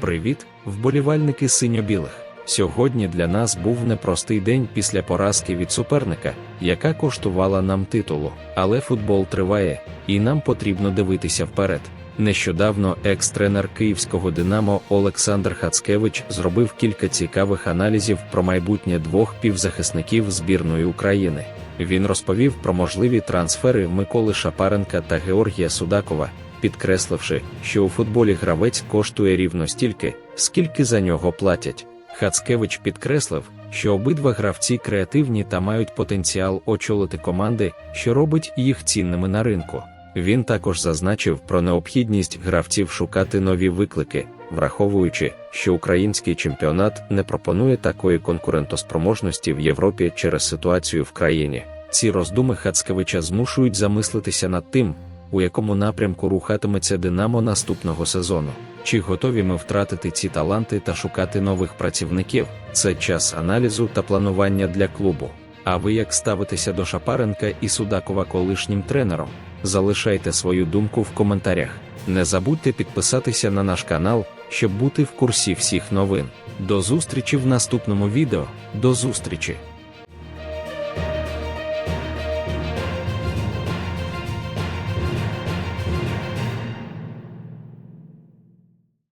Привіт, вболівальники синьо-білих. Сьогодні для нас був непростий день після поразки від суперника, яка коштувала нам титулу. Але футбол триває, і нам потрібно дивитися вперед. Нещодавно екс-тренер київського Динамо Олександр Хацкевич зробив кілька цікавих аналізів про майбутнє двох півзахисників збірної України. Він розповів про можливі трансфери Миколи Шапаренка та Георгія Судакова, підкресливши, що у футболі гравець коштує рівно стільки, скільки за нього платять. Хацкевич підкреслив, що обидва гравці креативні та мають потенціал очолити команди, що робить їх цінними на ринку. Він також зазначив про необхідність гравців шукати нові виклики, враховуючи, що український чемпіонат не пропонує такої конкурентоспроможності в Європі через ситуацію в країні. Ці роздуми Хацкевича змушують замислитися над тим, у якому напрямку рухатиметься Динамо наступного сезону. Чи готові ми втратити ці таланти та шукати нових працівників? Це час аналізу та планування для клубу. А ви як ставитеся до Шапаренка і Судакова колишнім тренером? Залишайте свою думку в коментарях. Не забудьте підписатися на наш канал, щоб бути в курсі всіх новин. До зустрічі в наступному відео. До зустрічі!